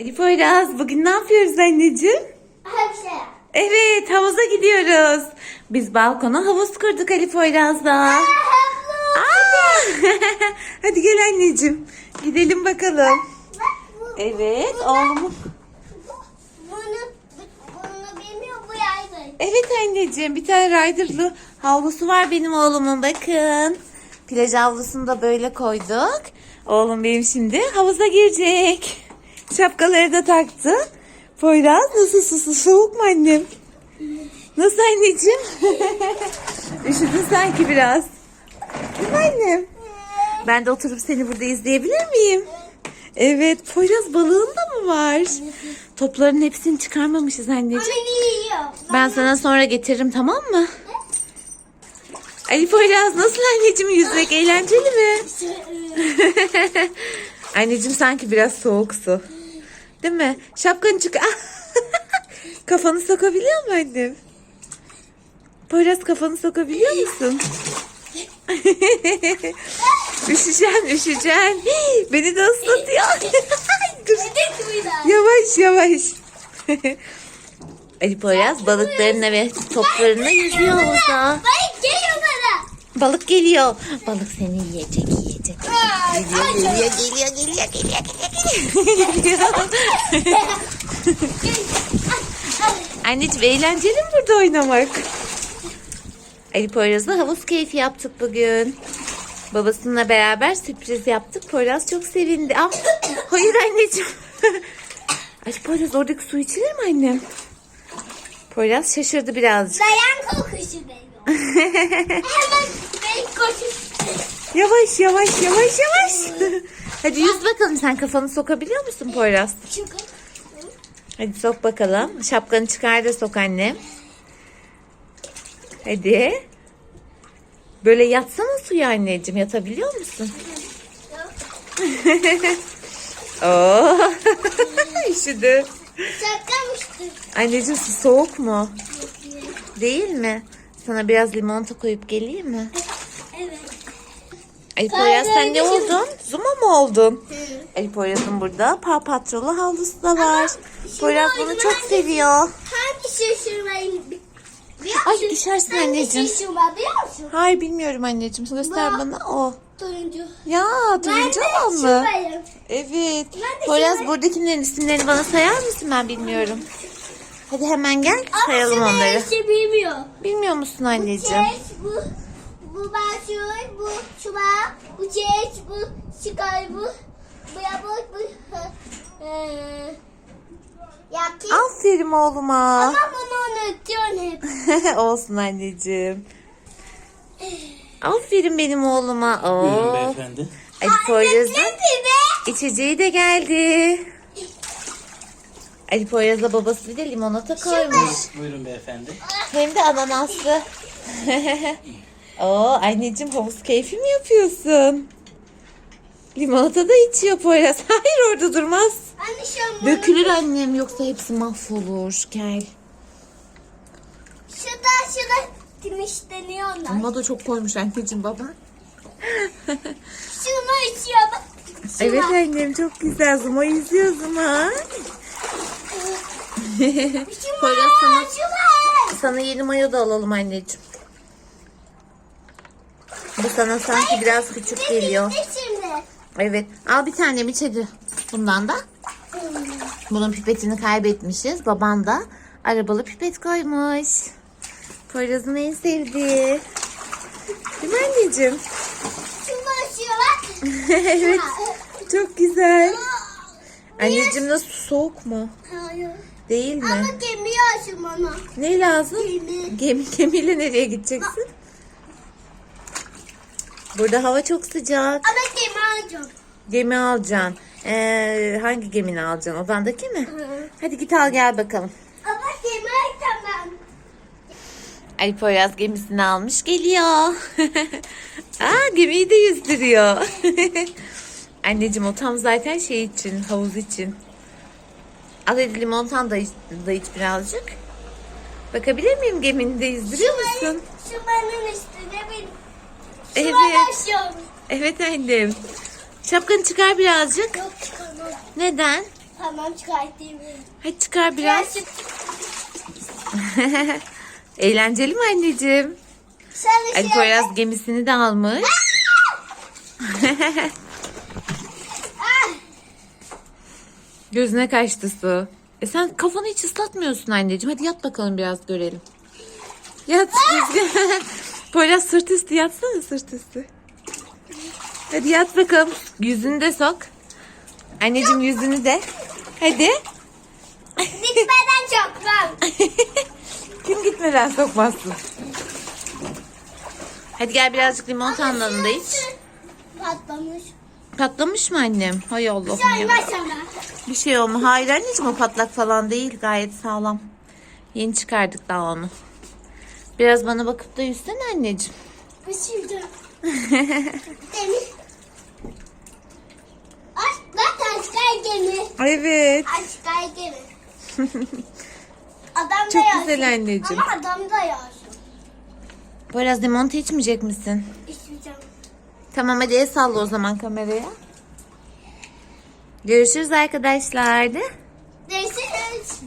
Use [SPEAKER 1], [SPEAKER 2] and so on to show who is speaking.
[SPEAKER 1] Ali Poyraz bugün ne yapıyoruz anneciğim?
[SPEAKER 2] Hepsi.
[SPEAKER 1] Evet havuza gidiyoruz. Biz balkona havuz kurduk Ali Poyraz'la. Aa! Hadi gel anneciğim. Gidelim bakalım. Evet oğlum.
[SPEAKER 2] Bunu, bunu bilmiyor bu yaydı.
[SPEAKER 1] Evet anneciğim bir tane Ryder'lı havlusu var benim oğlumun bakın. Plaj havlusunu da böyle koyduk. Oğlum benim şimdi havuza girecek. Şapkaları da taktı. Poyraz nasıl su, su soğuk mu annem? Nasıl anneciğim? Üşüdün sanki biraz. Değil mi annem? Ben de oturup seni burada izleyebilir miyim? Evet Poyraz balığın da mı var? Topların hepsini çıkarmamışız anneciğim. Ben sana sonra getiririm tamam mı? Ali Poyraz nasıl anneciğim yüzmek eğlenceli mi? anneciğim sanki biraz soğuk su. Değil mi? Şapkanı çık. kafanı sokabiliyor mu annem? Poyraz kafanı sokabiliyor musun? üşüyeceksin üşüyeceksin. Beni de ıslatıyor. Dur. Yavaş yavaş. Ali Poyraz balıklarına ve toplarına yüzüyor havuzda.
[SPEAKER 2] Balık geliyor bana.
[SPEAKER 1] Balık geliyor. Balık seni yiyecek yiyecek.
[SPEAKER 2] Aa,
[SPEAKER 1] Geliyor geliyor geliyor geliyor geliyor geliyor. geliyor. Anneciğim eğlenceli mi burada oynamak? Ali Poyraz'la havuz keyfi yaptık bugün. Babasıyla beraber sürpriz yaptık. Poyraz çok sevindi. Ah, hayır anneciğim. Ali Poyraz oradaki su içilir mi annem? Poyraz şaşırdı birazcık.
[SPEAKER 2] Dayan kokusu benim. Hemen ben koşuş.
[SPEAKER 1] Yavaş yavaş yavaş yavaş. Hadi yüz bakalım sen kafanı sokabiliyor musun Poyraz? Hadi sok bakalım. Şapkanı çıkar da sok annem. Hadi. Böyle yatsana suya anneciğim. Yatabiliyor musun? Oo. Üşüdü. Anneciğim su soğuk mu? Değil mi? Sana biraz limonata koyup geleyim mi? Ali Poyraz sen ne oldun? Zuma mı oldun? Ali Poyraz'ın burada Paw Patrol'u havlusu da var. Poyraz bunu çok seviyor.
[SPEAKER 2] Hangi şaşırmayı
[SPEAKER 1] Ay, düşersin anneciğim. Hayır bilmiyorum anneciğim. Göster bana o.
[SPEAKER 2] Turuncu.
[SPEAKER 1] Ya turuncu olan mı? Evet. Poyraz buradakilerin isimlerini bana sayar mısın? Ben bilmiyorum. Hadi hemen gel sayalım onları.
[SPEAKER 2] bilmiyor.
[SPEAKER 1] Bilmiyor musun anneciğim?
[SPEAKER 2] Bu, bu başlıyor, bu şuba, bu çeş, bu çıkar, bu, bu yapır, bu, yakın.
[SPEAKER 1] Aferin oğluma.
[SPEAKER 2] Ama bunu unutuyorsun hep.
[SPEAKER 1] Olsun anneciğim. Aferin benim oğluma.
[SPEAKER 3] Buyurun
[SPEAKER 1] Oo.
[SPEAKER 3] beyefendi.
[SPEAKER 1] Ali Poyraz'ın içeceği de geldi. Ali Poyraz'la babası bir de limonata koymuş.
[SPEAKER 3] Buyurun beyefendi.
[SPEAKER 1] Hem de ananaslı. Oo anneciğim havuz keyfi mi yapıyorsun? Limonata da içiyor Poyraz. Hayır orada durmaz.
[SPEAKER 2] Anne şu
[SPEAKER 1] Dökülür annem yoksa hepsi mahvolur. Gel.
[SPEAKER 2] Şurada şurada temizleniyorlar.
[SPEAKER 1] Ama da çok koymuş anneciğim baba.
[SPEAKER 2] Şunu içiyor bak. Şuna.
[SPEAKER 1] Evet annem çok güzel. Zuma izliyor Zuma.
[SPEAKER 2] Şuna,
[SPEAKER 1] Poyraz sana, sana yeni mayo da alalım anneciğim. Bu sana sanki biraz küçük geliyor. Evet. Al bir tane mi içeri. Bundan da. Bunun pipetini kaybetmişiz. Babam da arabalı pipet koymuş. Poyraz'ın en sevdiği. Değil mi anneciğim? Evet. Çok güzel. Anneciğim nasıl soğuk mu?
[SPEAKER 2] Hayır.
[SPEAKER 1] Değil mi?
[SPEAKER 2] Ama gemiyorsun bana.
[SPEAKER 1] Ne lazım?
[SPEAKER 2] Gemi.
[SPEAKER 1] Gemi, gemiyle nereye gideceksin? Burada hava çok sıcak.
[SPEAKER 2] Ama gemi alacağım.
[SPEAKER 1] Gemi alacaksın. Ee, hangi gemini alacaksın? Odandaki mi? Hadi git al gel bakalım.
[SPEAKER 2] Ama gemi alacağım ben.
[SPEAKER 1] Ali Poyraz gemisini almış geliyor. Aa gemiyi de yüzdürüyor. Anneciğim o tam zaten şey için, havuz için. Al hadi limonatan da iç, da iç birazcık. Bakabilir miyim gemini de yüzdürüyor musun?
[SPEAKER 2] Şu benim üstüne bin.
[SPEAKER 1] Evet. Evet annem. Şapkanı çıkar birazcık.
[SPEAKER 2] Yok çıkamam.
[SPEAKER 1] Neden?
[SPEAKER 2] Tamam çıkartayım.
[SPEAKER 1] Hadi çıkar biraz.
[SPEAKER 2] Birazcık
[SPEAKER 1] Eğlenceli mi anneciğim?
[SPEAKER 2] sen
[SPEAKER 1] Ali
[SPEAKER 2] şey
[SPEAKER 1] Poyraz gemisini de almış.
[SPEAKER 2] Ah!
[SPEAKER 1] Gözüne kaçtı su. E sen kafanı hiç ıslatmıyorsun anneciğim. Hadi yat bakalım biraz görelim. Yat. düzgün. Poyraz sırt üstü yatsana sırt üstü. Hadi yat bakalım. Yüzünü de sok. Anneciğim yüzünü de. Hadi.
[SPEAKER 2] Gitmeden çoktan.
[SPEAKER 1] Kim gitmeden sokmazsın. Hadi gel birazcık limon tandanı da iç.
[SPEAKER 2] Patlamış.
[SPEAKER 1] Patlamış mı annem? Hay Allah'ım ya.
[SPEAKER 2] sana.
[SPEAKER 1] Bir şey olma. Hayır anneciğim o patlak falan değil. Gayet sağlam. Yeni çıkardık daha onu. Biraz bana bakıp da yüzsene anneciğim.
[SPEAKER 2] Kaçırdım. Demir. Aşkla taşlar gemi.
[SPEAKER 1] Evet.
[SPEAKER 2] Aşklar gemi. Adam da
[SPEAKER 1] Çok
[SPEAKER 2] yaşlı.
[SPEAKER 1] güzel anneciğim.
[SPEAKER 2] Ama adam da yaşlı.
[SPEAKER 1] Biraz limonata içmeyecek misin?
[SPEAKER 2] İçmeyeceğim.
[SPEAKER 1] Tamam hadi el salla o zaman kameraya. Görüşürüz arkadaşlar.
[SPEAKER 2] Görüşürüz.